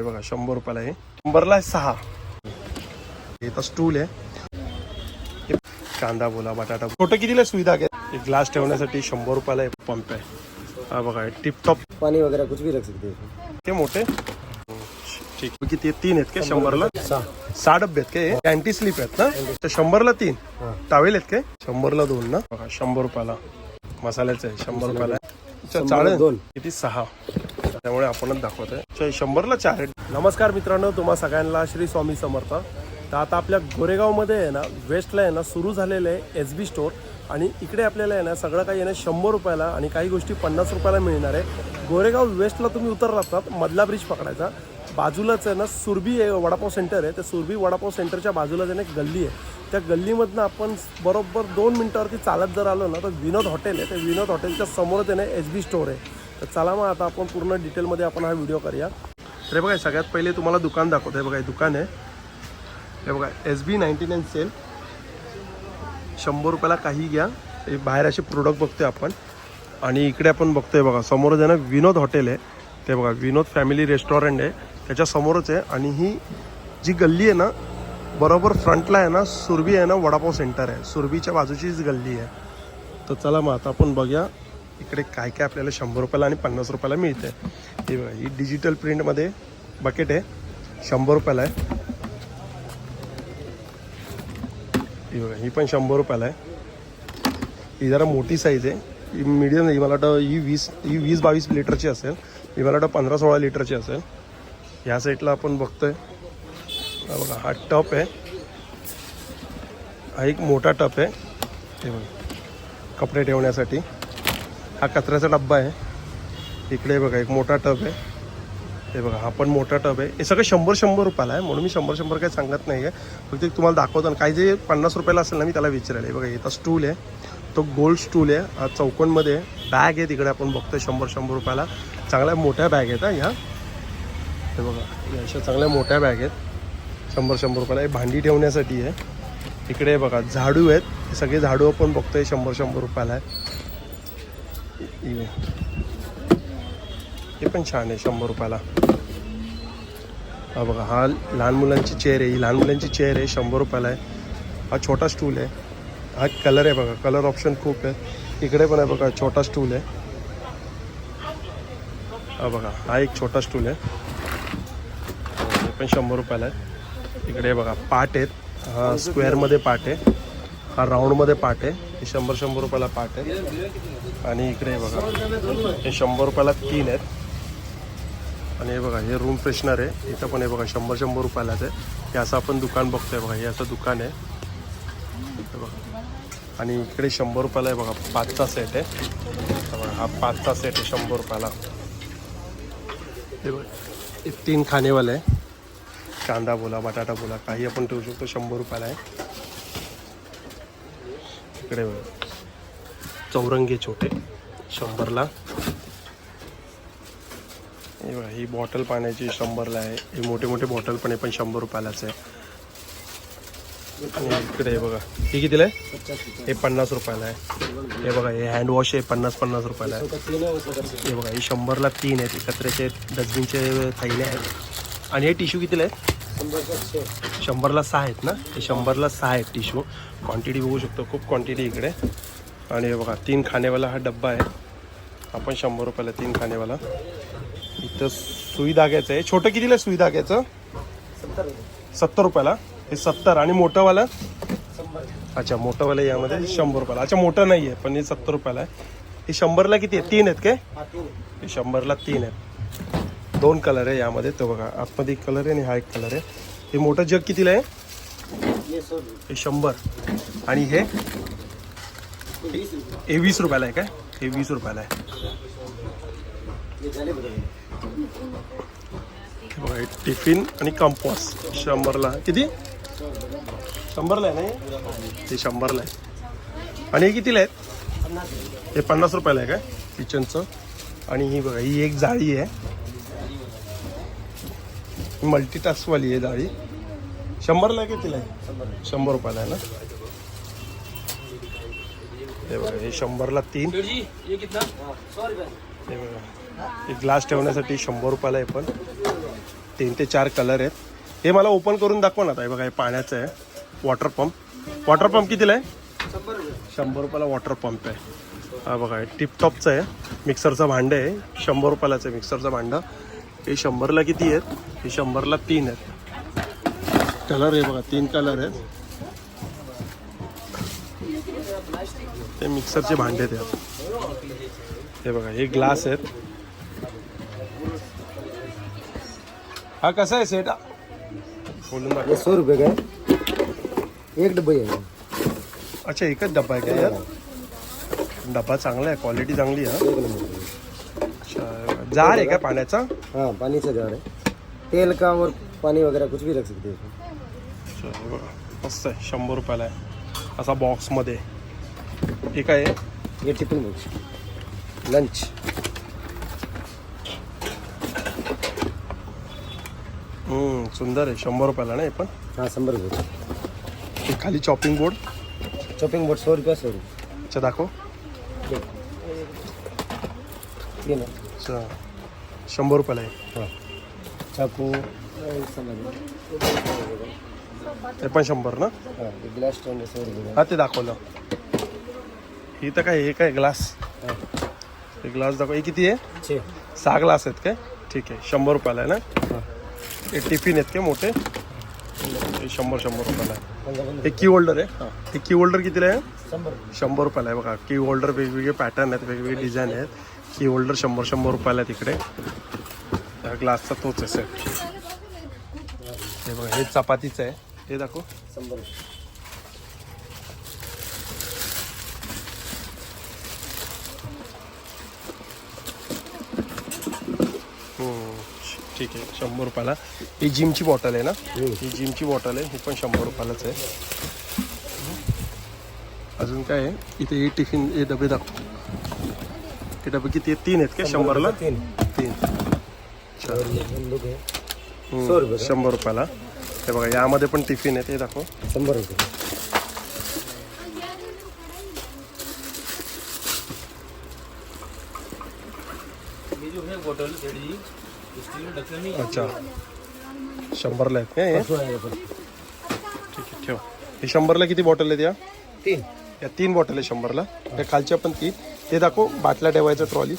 हे बघा शंभर रुपयाला आहे. शंभरला आहे सहा. हे तर स्टूल आहे. कांदा बोला बटाटा. छोटं कितीला सुविधा आहे? एक ग्लास ठेवण्यासाठी शंभर रुपयाला आहे पंप आहे. हा बघा टिपटॉप पानी वगैरह कुछ भी रख सकते हैं ते मोठे? ठीक. किती? तीन आहेत का शंभरला? सहा. डबे आहेत का? अँटी स्लीप आहेत ना? तर शंभरला तीन. टावेल आहेत काय शंभरला दोन ना? बघा शंभर रुपयाला. मसाल्याचं आहे शंभर रुपयाला. चालेल. दोन. किती? सहा. त्यामुळे आपणच दाखवत आहे शंभरला चार. नमस्कार मित्रांनो तुम्हा सगळ्यांना श्री स्वामी समर्थ. तर आता आपल्या गोरेगावमध्ये आहे ना वेस्टला आहे ना सुरू झालेलं आहे एस बी स्टोर आणि इकडे आपल्याला आहे ना सगळं काही आहे ना शंभर रुपयाला आणि काही गोष्टी पन्नास रुपयाला मिळणार आहे. गोरेगाव वेस्टला तुम्ही उतरलात मधला ब्रिज पकडायचा. बाजूलाच आहे ना सुरभी वडापाव सेंटर आहे. त्या सुरभी वडापाव सेंटरच्या बाजूलाच आहे ना एक गल्ली आहे. त्या गल्लीमधनं आपण बरोबर दोन मिनटावरती चालत जर आलो ना तर विनोद हॉटेल आहे. त्या विनोद हॉटेलच्या समोरच आहे ना एस बी स्टोर आहे. तर चला मग आता आपण पूर्ण डिटेलमध्ये आपण हा व्हिडिओ करूया. तर बघा सगळ्यात पहिले तुम्हाला दुकान दाखवतो. आहे बघा हे दुकान आहे. हे बघा S B ninety nine sale शंभर रुपयाला काही घ्या. हे बाहेर असे प्रोडक्ट बघतोय आपण. आणि इकडे आपण बघतोय बघा समोरच आहे ना विनोद हॉटेल आहे. ते बघा विनोद फॅमिली रेस्टॉरंट आहे. त्याच्यासमोरच आहे. आणि ही जी गल्ली आहे ना बरोबर फ्रंटला आहे ना सुरभी आहे ना वडापाव सेंटर आहे. सुरभीच्या बाजूचीच गल्ली आहे. तर चला मग आता आपण बघूया. इकडे काय काय आपल्याला शंभर रुपयाला आणि पन्नास रुपयाला मिळते. हे बघा ही डिजिटल प्रिंटमध्ये बकेट आहे. शंभर रुपयाला आहे. ही बघा ही पण शंभर रुपयाला आहे. ही जरा मोठी साईज आहे. ही मिडियम नाही मला वाटतं ही वीस ही वीस बावीस लिटरची असेल. ही मला वाटतं पंधरा सोळा लिटरची असेल. ह्या साईडला आपण बघतोय. बघा हा टप आहे. हा एक मोठा टप आहे. हे बघा कपडे ठेवण्यासाठी. हा कचऱ्याचा डब्बा आहे. इकडे बघा एक मोठा टब आहे. हे बघा हा पण मोठा टब आहे. हे सगळं शंभर शंभर रुपयाला आहे म्हणून मी शंभर शंभर काही सांगत नाही आहे. फक्त एक तुम्हाला दाखवतो काही जे पन्नास रुपयाला असेल ना मी त्याला विचारायला हे बघा इथं स्टूल आहे. तो गोल्ड स्टूल आहे. चौकोनमध्ये बॅग आहे तिकडे आपण बघतो शंभर शंभर रुपयाला. चांगल्या मोठ्या बॅग आहेत हा ह्या हे बघा या अशा चांगल्या मोठ्या बॅग आहेत. शंभर शंभर रुपयाला. हे भांडी ठेवण्यासाठी आहे. इकडे बघा झाडू आहेत. हे सगळे झाडू आपण बघतोय शंभर शंभर रुपयाला आहे. इवे हे पण छान आहे शंभर रुपयाला. हा बघा हा लहान मुलांची चेअर आहे. ही लहान मुलांची चेअर आहे शंभर रुपयाला आहे. हा छोटा स्टूल आहे. हा कलर आहे बघा. कलर ऑप्शन खूप आहे. इकडे पण आहे बघा छोटा स्टूल आहे. हा बघा हा एक छोटा स्टूल आहे. हे पण शंभर रुपयाला आहे. इकडे बघा पाट आहेत. हा स्क्वेअरमध्ये पाट आहे. हा राऊंडमध्ये पाट आहे. हे शंभर शंभर रुपयाला पाट आहे. आणि इकडे बघा हे शंभर रुपयाला तीन आहेत. आणि हे बघा हे रूम फ्रेशनर आहे. इथं पण हे बघा शंभर शंभर रुपयालाच आहे. हे असं आपण दुकान बघतोय बघा हे असं दुकान आहे. बघा. आणि इकडे शंभर रुपयाला आहे बघा पाचचा सेट आहे. बघा हा पाचचा सेट आहे शंभर रुपयाला. हे बघा हे तीन खानेवाले आहे. कांदा बोला बटाटा बोला काही आपण ठेवू शकतो शंभर रुपयाला आहे. इकडे चौरंगे चौरंगी छोटे शंभरला. हे बघा ही बॉटल पाण्याची शंभरला आहे. ही मोठे मोठे बॉटल पण आहे पण शंभर रुपयालाच आहे. आणि इकडे हे बघा ही कितीला आहे? हे पन्नास रुपयाला आहे. हे बघा हे हँड वॉश आहे पन्नास पन्नास रुपयाला आहे. हे बघा ही शंभरला तीन आहेत एकत्र्याचे डस्टबिनचे थैले आहेत. आणि हे टिश्यू कितीला आहे? शंभरला सहा आहेत ना? ते शंभरला सहा आहेत टिश्यू. क्वांटिटी बघू शकतो. खूप क्वांटिटी इकडे. आणि बघा तीन खानेवाला हा डब्बा आहे. आपण शंभर रुपयाला तीन खानेवाला. इथं सुई धाग्याचं आहे. छोटं कितीला आहे सुई धाग्याचं? सत्तर सत्तर रुपयाला. हे सत्तर. आणि मोठंवाला? अच्छा मोठंवाला यामध्ये शंभर रुपयाला. अच्छा मोठं नाही आहे पण हे सत्तर रुपयाला आहे. हे शंभरला किती आहे? तीन आहेत काय? हे शंभरला तीन आहेत. दोन कलर आहे यामध्ये. तो बघा आतमध्ये एक कलर आहे आणि हा एक कलर आहे. हे मोठं जग कितीला आहे? हे शंभर. आणि हे? हे वीस रुपयाला आहे काय? हे वीस रुपयाला आहे. बघा टिफिन आणि कंपॉस. शंभरला. किती? शंभरला आहे ना ते शंभरला आहे. आणि हे कितीला आहेत? हे पन्नास रुपयाला आहे काय? किचनचं. आणि ही बघा ही एक जाळी आहे. मल्टीटास्कवाली आहे जाळी शंभरला आहे कितीला आहे. शंभर रुपयाला आहे ना? हे बघा हे शंभरला तीन. हे बघा एक ग्लास ठेवण्यासाठी शंभर रुपयाला आहे पण. तीन ते चार कलर आहेत. हे मला ओपन करून दाखवा ना ताई बघा हे पाण्याचं आहे. वॉटर पंप वॉटर पंप कितीला आहे? शंभर शंभर रुपयाला वॉटर पंप आहे. हा बघा हे टिपटॉपचं आहे. मिक्सरचं भांडं आहे. शंभर रुपयालाच आहे मिक्सरचं भांडं. हे शंभरला किती आहेत? हे शंभरला तीन आहेत. कलर आहे बघा तीन कलर आहेत. ते मिक्सरचे भांडे आहेत यात. हे बघा हे ग्लास आहेत. हा कसा आहे सेट? बोलून सौ रुपये का है एक डब्बा ही है अच्छा एकच डब्बा आहे का यात? डब्बा चांगला आहे क्वालिटी चांगली आहे अच्छा जार आहे का पाण्याचा? हाँ पानी से जार है। तेल का और पानी वगैरह कुछ भी रख सकते हैं इसमें। अच्छा, हे बघा. मस्त आहे शंभर रुपयाला आहे असा बॉक्समध्ये हे काय आहे ये टिफिन बॉक्स लंच हम्म, सुंदर आहे शंभर रुपयाला ना हे पण? हाँ शंबर रुपये। हे खाली चॉपिंग बोर्ड चॉपिंग बोर्ड सौ रुपया सौ रुपये। अच्छा दाखव। ये ना। अच्छा। शंभर रुपयाला आहे. हाँ. चाकू। ते पण शंभर ना? हाँ ग्लास स्टैंड है ते दाखवलं. ही तर काय हे काय ग्लास हाँ. ग्लास दाखव हे किती आहे? सहा ग्लास आहेत काय? ठीक आहे शंभर रुपयाला आहे ना? हाँ. टिफिन आहेत काय मोठे? हे शंभर शंभर रुपयाला आहे. हे की होल्डर आहे? हे. की होल्डर कितीला आहे? शंभर. रुपयाला आहे बघा. की होल्डर वेगवेगळे पॅटर्न आहेत वेगवेगळे डिझाईन आहेत. की होल्डर शंभर शंभर रुपयाला तिकडे. त्या ग्लासचा तोच आहे सेट हे बघा हे चपातीचं आहे. हे दाखव. शंभर ठीक आहे. शंभर रुपयाला. ही जिमची बॉटल आहे ना? ही जिमची बॉटल आहे. ही पण शंभर रुपयालाच आहे. अजून काय आहे? इथे हे टिफिन हे डबे दाखव. हे डबे किती आहेत तीन आहेत का शंभरला? तीन. तीन. बंदूक है सौ रुपये का? शंभर रुपयाला. हे बघा यामध्ये पण टिफिन आहे ते दाखव. शंबर रुपये. ये जो है बोतल रेडी स्टील में ढक्कन नहीं अच्छा. शंभरला आहेत का हे? ठीक आहे ठेव. हे शंभरला किती बॉटल आहेत या? तीन. या तीन बॉटल आहे शंभरला. त्या खालच्या पण तीन. ते दाखव बाटल्या ठेवायचं ट्रॉली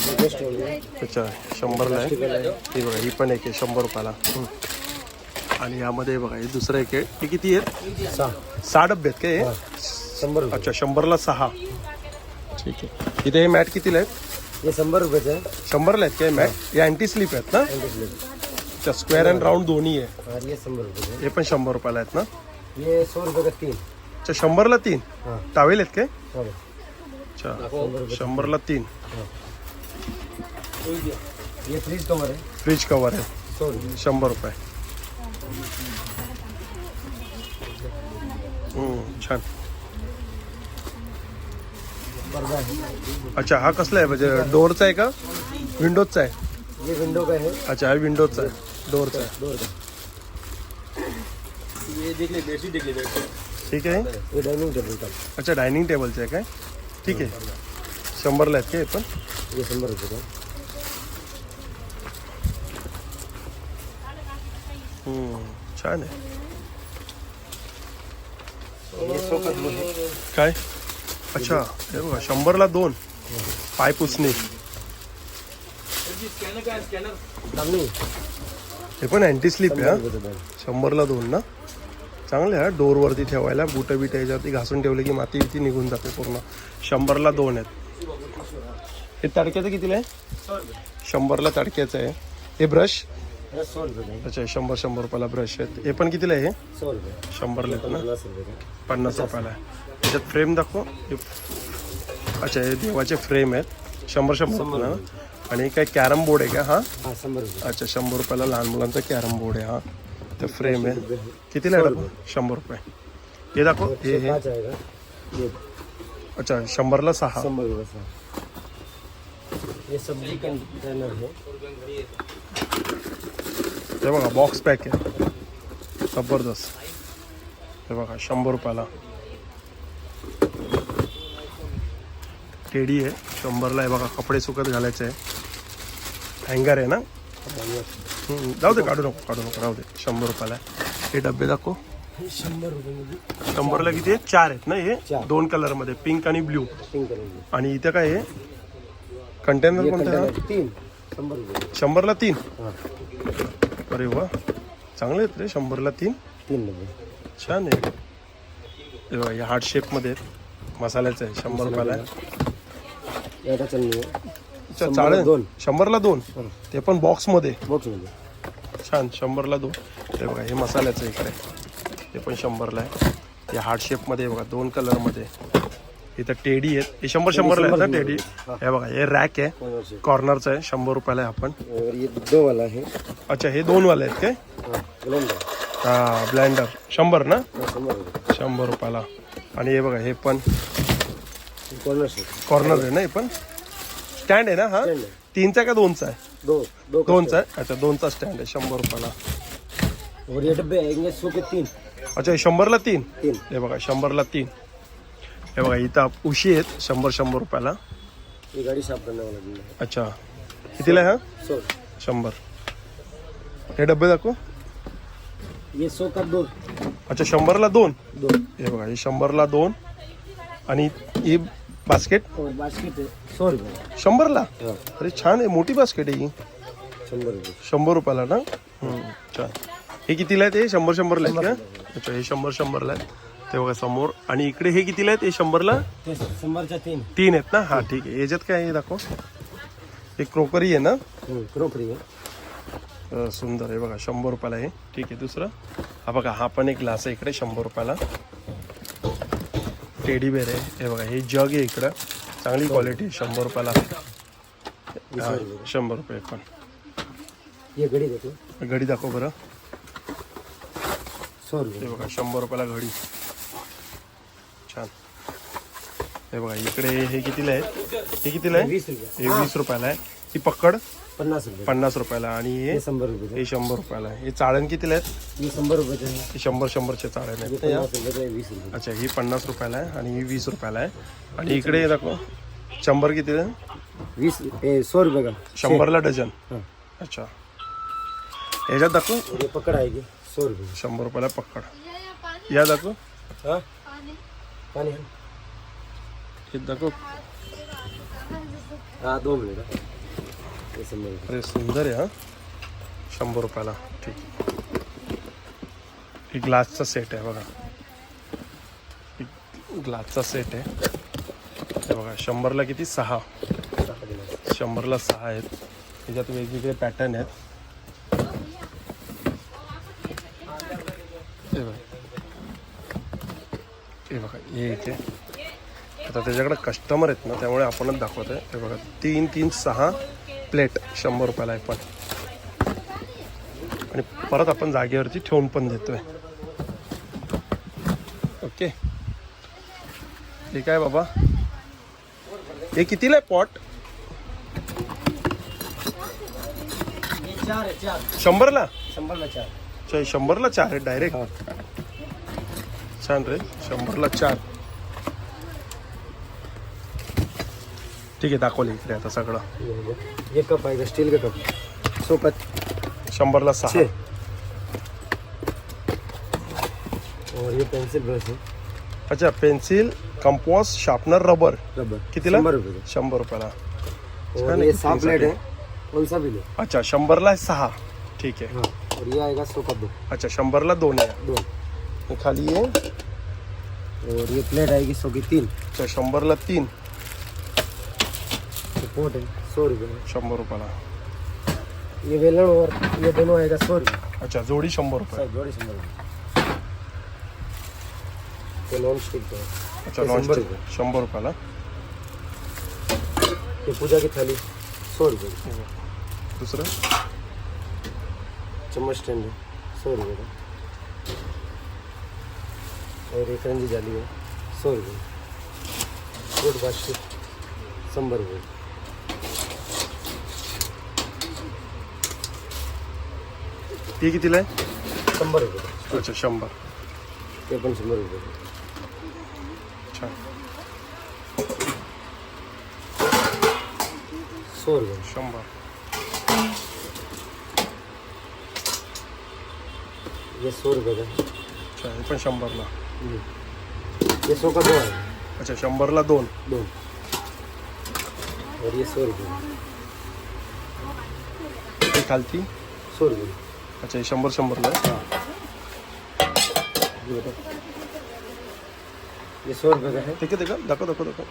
हो अच्छा शंभरला आहे. ही बघा ही पण एक आहे शंभर रुपयाला. आणि यामध्ये बघा हे दुसरं एक आहे. हे किती आहेत? सहा. सहा डबे आहेत का हे? शंबर रुपये. अच्छा शंभरला सहा. ठीक आहे. इथे हे मॅट कितीला आहेत? ये शंबर रुपये है शंभरला आहेत का हे मॅट? हे. अँटी स्लिप आहेत ना? अच्छा स्क्वेअर अँड राऊंड दोन्ही आहे. हे पण शंभर रुपयाला आहेत ना? है सौ रुपये का तीन? अच्छा शंभरला तीन. हाँ. टावेल आहेत काय? अच्छा शंभरला तीन. ये फ्रीज कवर है फ्रिज कवर आहे. सौ रुपये शंभर रुपये. हम्म, छान. अच्छा हा कसला आहे? म्हणजे डोअरचा आहे का? विंडोजचा आहे. ये विंडो का है अच्छा हा विंडोजचा आहे. डोअरचा आहे. डोर का ये देख ले बेडशीट देख ले बेडशीट. ठीक आहे? ये डाइनिंग टेबल अच्छा डायनिंग टेबलचं आहे काय? ठीक आहे. शंभरला आहेत का हे पण? ये शंबर रुपये का? हम्म, छान आहे. है काय? अच्छा हे बघा शंभरला दोन. पाय पुसणे. सामने हे पण अँटी स्लिप आहे हा? शंभरला दोन ना? चांगले हा डोरवरती ठेवायला बुटं बिटं याच्यावरती घासून ठेवले की माती बिती निघून जाते पूर्ण. शंभरला दोन आहेत. हे तडक्याचं कितीला आहे? शंभरला तडक्याचं आहे. हे ब्रश? अच्छा शंभर शंभर रुपयाला ब्रश आहेत. हे पण कितीला आहे हे? शंभरला आहेत ना? पन्नास रुपयाला आहे. त्याच्यात फ्रेम दाखव. अच्छा हे देवाचे फ्रेम आहेत. शंभर शंभर रुपयाला ना? आणि काय कॅरम बोर्ड आहे का? हा? अच्छा शंभर रुपयाला लहान मुलांचा कॅरम बोर्ड आहे हा. ते फ्रेम आहे. कितीला आहे? शंभर रुपये. हे दाखव. हे हे. अच्छा शंभरला सहा. सब्जी कंटेनर है हे बघा बॉक्स पॅक आहे. जबरदस्त. हे बघा शंभर रुपयाला. टेडी आहे. शंभरला आहे बघा कपडे सुकत घालायचे. आहे हँगर आहे ना? जाऊ दे काढू नको काढू नको राहू दे शंभर रुपयाला आहे. हे डबे दाखव शंभर रुपये शंभरला किती चार आहेत ना हे. दोन कलरमध्ये पिंक आणि ब्ल्यू पिंक कलर आणि इथे काय आहे कंटेनर कोणतं आहे? तीन शंभर रुपये शंभरला तीन हां अरे वा चांगले आहेत रे शंभरला तीन तीन डबे छान आहे हे बघा, हे हार्ट शेपमध्ये आहेत मसाल्याचं आहे शंभर रुपयाला आहे याचा चटणी आहे अच्छा, चालेल. दोन. शंभरला दोन. ते पण बॉक्समध्ये बॉक्समध्ये. छान शंभरला दोन. हे बघा हे मसाल्याचं इकडे. हे पण शंभरला आहे. हे हार्ट शेपमध्ये बघा दोन कलरमध्ये. इथं टेडी आहेत. हे शंभर शंभरला आहेत ना टेडी? हा. बघा हे रॅक आहे. कॉर्नरचं आहे. शंभर रुपयाला आहे आपण. और ये दो वाला है अच्छा हे दोन वाले आहेत काय? हाँ ब्लेंडर हा ब्लेंडर शंभर ना? हाँ, शंभर रुपये. शंभर रुपयाला. आणि हे बघा हे पण कॉर्नर से कॉर्नर आहे ना हे पण? स्टँड आहे ना हा? Stand आहे. तीनचा का दोनचा आहे? दो दोनचा आहे? अच्छा दोनचा स्टँड आहे शंभर रुपयाला. Stand। और ये डब्बे आएंगे सौ के तीन. अच्छा हे शंभरला तीन? तीन. हे बघा शंभरला तीन. हे बघा इथं आप- उशी आहेत शंभर शंभर रुपयाला. ये गाड़ी साफ करने वाला भी है अच्छा. कितीला आहे हा? सौ शंभर. हे डबे दाखव. ये सौ का दो अच्छा शंभरला दोन? दो हे बघा हे शंभरला दोन. आणि ही बास्केट? बास्केट है सौ रुपये शंभरला? हाँ. अरे छान आहे मोठी बास्केट आहे ही. शंभर रुपये. शंभर रुपयाला ना? हम्म, छान हे कितीला आहेत हे? शंभर शंभरला आहेत का? अच्छा हे शंभर शंभरला आहेत. ते बघा समोर. आणि इकडे हे कितीला आहेत? हे शंभरला? ते शंभरच्या तीन. तीन आहेत ना? हा ठीक आहे. याच्यात काय आहे दाखव. हे क्रोकरी आहे ना? क्रोकरी है अ, सुंदर आहे. बघा शंभर रुपयाला आहे. ठीक आहे दुसरं. हा बघा हा पण एक ग्लास आहे इकडे शंभर रुपयाला. टेडी बेर आहे. हे बघा हे जग आहे इकडं. चांगली क्वालिटी शंभर रुपयाला. हा, शंभर रुपये पण. ये घड़ी देखो घडी दाखव बरं. सौ हे बघा शंभर रुपयाला घडी. छान. हे बघा इकडे हे कितीला आहे? हे कितीला आहे? वीस रुपये. हे वीस रुपयाला आहे. ही पक्कड पन्नास रुपये. पन्नास रुपयाला आणि हे शंभर रुपये. हे शंभर रुपयाला आहे. हे चाळण कितीला आहेत? ये शंभर रुपये है हे शंभर शंभरचे चाळण आहेत. ना या? पन्नास रुपये वीस रुपये. अच्छा ही पन्नास रुपयाला आहे आणि ही वीस रुपयाला आहे. आणि इकडे दाखव. शंभर किती आहे? वीस ए, सौ रुपये का? शंभरला डझन. हाँ. अच्छा. ह्याच्यात दाखव. पकड़ आएगी सौ रुपये. शंभर रुपयाला पक्कड या दाखव. हाँ? है हे दाखव हाँ दो मिनट अरे सुंदर आहे हा शंभर रुपयाला ठीक ही ग्लासचा सेट आहे बघा ग्लासचा सेट आहे हे बघा शंभरला किती सहा. शंभरला सहा आहेत त्याच्यात वेगवेगळे पॅटर्न आहेत हे बघा हे बघा हे इथे आता त्याच्याकडे कस्टमर आहेत ना त्यामुळे आपणच दाखवत आहे हे बघा तीन तीन सहा प्लेट शंभर रुपयाला आहे पण. आणि परत आपण जागेवरती ठेवून पण देतोय. ओके. ठीक आहे बाबा? हे कितीला आहे पॉट शंभरला? शंभर में चार शंभरला चार आहे डायरेक्ट छान रे शंभरला चार. ठीक आहे दाखवले इकडे आता सगळं. ये कप आएगा स्टील का कप. सौ का शंभरला सहा. छः. और ये पेंसिल ब्रश है अच्छा pencil compass sharpener rubber rubber कितीला? शंभर रुपये का। शंभर रुपयाला. और छान ये आहे प्लेट है. कौन सा भी लो अच्छा शंभरला सहा. ठीक आहे. हाँ और ये आएगा सौ का दो अच्छा शंभरला दोन आहे. दो हे खाली आहे और ये प्लेट आएगी सौ की तीन. अच्छा शंभरला तीन. पोट है सौ रुपये। शंभर रुपयाला. ये वेलन और ये दोनों आएगा सौ रुपये अच्छा जोडी शंभर रुपये. सर जोड़ी शंभर रुपये. ये नॉन स्टिक का है अच्छा नॉन शंभर स्टिक शंभर रुपयाला? ये पूजा की थाली. सौ रुपये दुसरं? चम्मच स्टैंड है सौ रुपये का और एक रंजी जाली है सौ रुपये फ्रूट बास्केट शंभर रुपये हे कितीला आहे? शंभर रुपये. अच्छा शंभर. ते पण शंभर रुपये. छान. सो शंभर. हे सो रुपये अच्छा पण शंभरला. हे सो का दोन. अच्छा शंभरला दोन. दोन. और ये सौ रुपये हे खालची सौ रुपये अच्छा हे शंभर शंभरला आहे? ये सौ रुपये का है. ठीक आहे का दाखव दाखव दाखव.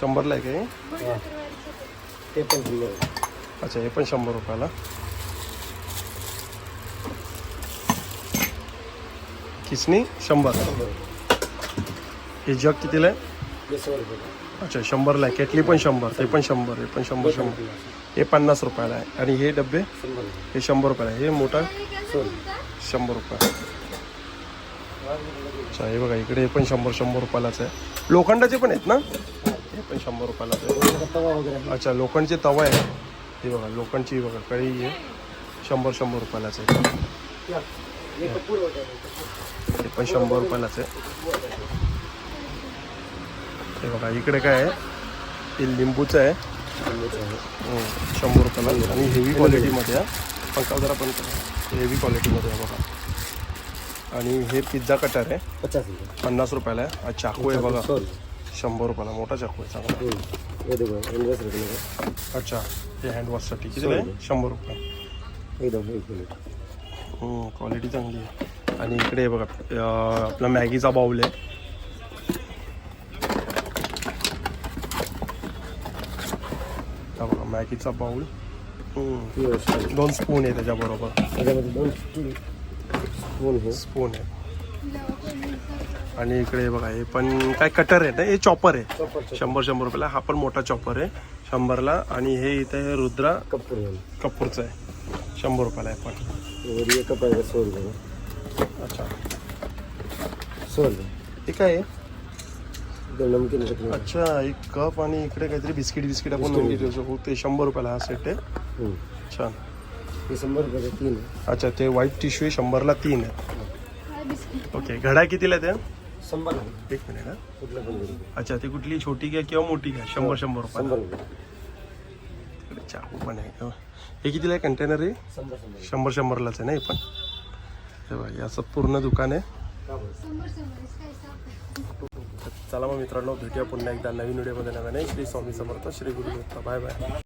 शंभरला आहे का हे? हाँ पण किलो है अच्छा हे पण शंभर रुपयाला. किसनी? शंभर. हे जग कितीला आहे? सौ रुपये का अच्छा शंभरला आहे. केटली पण शंभर ते पण शंभर हे पण शंभर शंभर. हे पन्नास रुपयाला आहे. आणि हे डबे हे शंभर रुपयाला आहे. हे मोठा शंभर रुपये अच्छा हे बघा इकडे हे पण शंभर शंभर रुपयालाच आहे. लोखंडाचे पण आहेत ना? हे पण शंभर रुपयालाच आहे. अच्छा लोखंडचे तवा आहे. हे बघा लोखंडची बघा कढई आहे. शंभर शंभर रुपयालाच आहे. हे पण शंभर रुपयालाच आहे. हे बघा इकडे काय आहे? हे लिंबूचं आहे. शंभर रुपयाला. आणि हेवी क्वालिटीमध्ये आहे पंखा जरा पण हेवी क्वालिटीमध्ये आहे बघा. आणि हे पिझ्झा कटर आहे. पचास रुपये. पन्नास रुपयाला आहे. चाकू आहे बघा. शंभर रुपयाला. मोठा चाकू आहे चांगला. अच्छा. हे हँडवॉशसाठी किती आहे शंभर रुपये. एकदम क्वालिटी चांगली आहे. आणि इकडे बघा आपला मॅगीचा बाऊल आहे हा बघा मॅगीचा बाऊल दोन स्पून आहे त्याच्याबरोबर त्याच्यामध्ये दोन स्पून हे स्पून आहे आणि इकडे बघा हे पण काय कटर आहे ना? हे चॉपर आहे. चॉपर शंभर शंभर रुपयाला. हा पण मोठा चॉपर आहे शंभरला. आणि हे इथे हे रुद्रा कपूर कपूरचं आहे. शंभर रुपयाला आहे पण. अच्छा. सौ रुपये हे काय आहे? एकदम नमकीन अच्छा एक कप आणि इकडे काहीतरी बिस्किट बिस्किट आपण. नवीन ठेवू शकू ते शंभर रुपयाला हा सेट आहे. छान. ये शंभर रुपये का तीन है अच्छा ते व्हाईट टिश्यू आहे शंभरला तीन आहे. ओके घड्या कितीला आहे त्या शंभर है एक मिनिट हा. कुठलं पण घेऊ. अच्छा ती कुठली? छोटी घ्या किंवा मोठी घ्या. शंभर शंभर रुपयाला. शंभर रुपये. चाकू पण आहे. हो. हे कितीला आहे कंटेनर आहे शंभर शंभर. शंभर शंभरलाच आहे ना हे पण? हे बघा हे असं पूर्ण दुकान आहे? चला मग मित्रांनो भेटूया पुन्हा एकदा नवीन व्हिडिओमध्ये. नव्याने श्री स्वामी समर्थ श्री गुरु बाय बाय.